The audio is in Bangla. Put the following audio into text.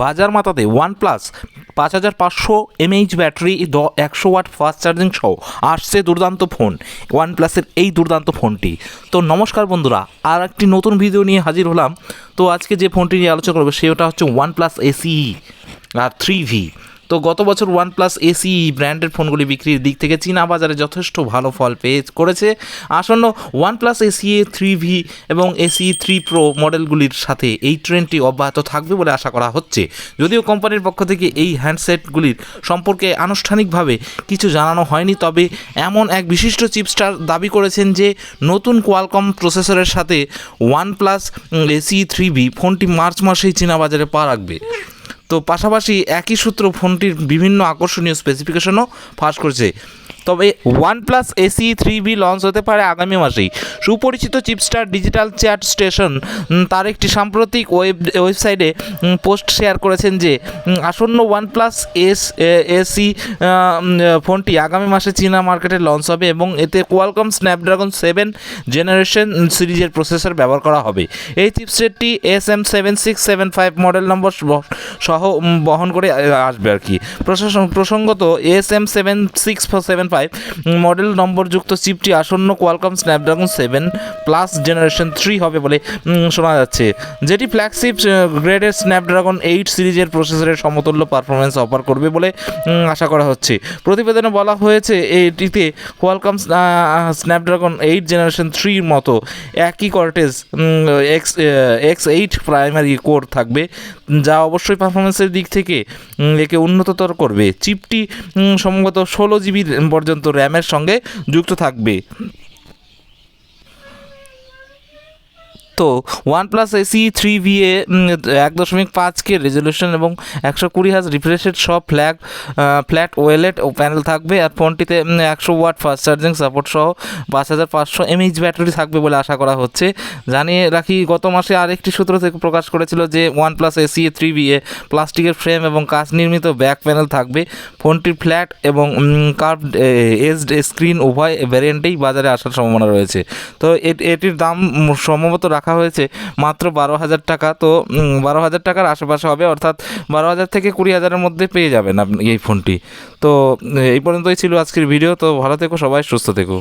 বাজার মাতাতে ওয়ানপ্লাস পাঁচ হাজার পাঁচশো এমএইচ ব্যাটারি, দ একশো ওয়াট ফাস্ট চার্জিং সহ আসছে দুর্দান্ত ফোন। ওয়ানপ্লাসের এই দুর্দান্ত ফোনটি। তো নমস্কার বন্ধুরা আর একটি নতুন ভিডিও নিয়ে হাজির হলাম। তো আজকে যে ফোনটি নিয়ে আলোচনা করব, সেটা হচ্ছে ওয়ান প্লাস এসিই আর থ্রি ভি তো গত বছর ওয়ানপ্লাস এসি ব্র্যান্ডের ফোনগুলি বিক্রির দিক থেকে চীনা বাজারে যথেষ্ট ভালো ফল পেয়ে করেছে। আসন্ন ওয়ানপ্লাস এসি এ থ্রি ভি এবং এসি থ্রি প্রো মডেলগুলির সাথে এই ট্রেন্ডটি অব্যাহত থাকবে বলে আশা করা হচ্ছে। যদিও কোম্পানির পক্ষ থেকে এই হ্যান্ডসেটগুলির সম্পর্কে আনুষ্ঠানিকভাবে কিছু জানানো হয়নি, তবে এমন এক বিশিষ্ট চিপস্টার দাবি করেছেন যে নতুন কোয়ালকম প্রসেসরের সাথে ওয়ানপ্লাস এসি থ্রি ভি ফোনটি মার্চ মাসেই চীনা বাজারে পা রাখবে। তো পাশাপাশি একই সূত্র ফোনটির বিভিন্ন আকর্ষণীয় স্পেসিফিকেশনও ফাঁস করেছে। তবে OnePlus ace three V launch হতে পারে আগামী মাসেই। সুপরিচিত চিপস্টার ডিজিটাল চ্যাট স্টেশন তার একটি সাম্প্রতিক ওয়েব ওয়েবসাইটে পোস্ট শেয়ার করেছেন যে আসন্ন ওয়ানপ্লাস এস এসি ফোনটি আগামী মাসে চীনা মার্কেটে লঞ্চ হবে এবং এতে কোয়ালকম স্ন্যাপড্রাগন সেভেন জেনারেশন সিরিজের প্রসেসর ব্যবহার করা হবে। এই চিপসেটটি S M seven six seven five model number সহ বহন করে আসবে আর কি। প্রশাসন, প্রসঙ্গত S M seven six seven five model নম্বরযুক্ত চিপটি আসন্ন Qualcomm Snapdragon seven plus generation three হবে বলে শোনা যাচ্ছে যেটি ফ্ল্যাগশিপ গ্রেডের স্ন্যাপড্রাগন এইট সিরিজের প্রসেসরের সমতুল্য পারফরমেন্স অফার করবে বলে আশা করা হচ্ছে প্রতিবেদনে বলা হয়েছে এটিতে কোয়ালকম স্ন্যাপড্রাগন এইট জেনারেশন থ্রির মতো একই cortex X X eight primary core থাকবে যা অবশ্যই পারফরমেন্সের দিক থেকে একে উন্নততর করবে। চিপটি সম্ভবত ষোলো জিবি পর্যন্ত র্যামের সঙ্গে যুক্ত থাকবে। তো ওয়ানপ্লাস এসি থ্রি ভি এ এক দশমিক পাঁচকে রেজলিউশন এবং একশো কুড়ি হাজ রিফ্রেশের সব ফ্ল্যাগ ফ্ল্যাট ওয়েলেট ও প্যানেল থাকবে। আর ফোনটিতে একশো ওয়াট ফাস্ট চার্জিং সাপোর্ট সহ পাঁচ হাজার পাঁচশো এমএইচ ব্যাটারি থাকবে বলে আশা করা হচ্ছে। জানিয়ে রাখি, গত মাসে আরেকটি সূত্র থেকে প্রকাশ করেছিল যে ওয়ানপ্লাস এসি থ্রি ভি এ প্লাস্টিকের ফ্রেম এবং কাঁচ নির্মিত ব্যাক প্যানেল থাকবে। ফোনটির ফ্ল্যাট এবং কার্ভ এসড স্ক্রিন উভয় ভ্যারিয়েন্টেই বাজারে আসার সম্ভাবনা রয়েছে। তো এটির দাম সম্ভবত রাখা হয়েছে। মাত্র বারো হাজার টাকা, তো বারো হাজার টাকার আশেপাশে হবে, অর্থাৎ বারো হাজার থেকে কুড়ি হাজারের মধ্যে পেয়ে যাবেন আপনি এই ফোনটি। তো, এই পর্যন্তই ছিল আজকের ভিডিও, তো ভালো থেকো, সবাই সুস্থ থেকো।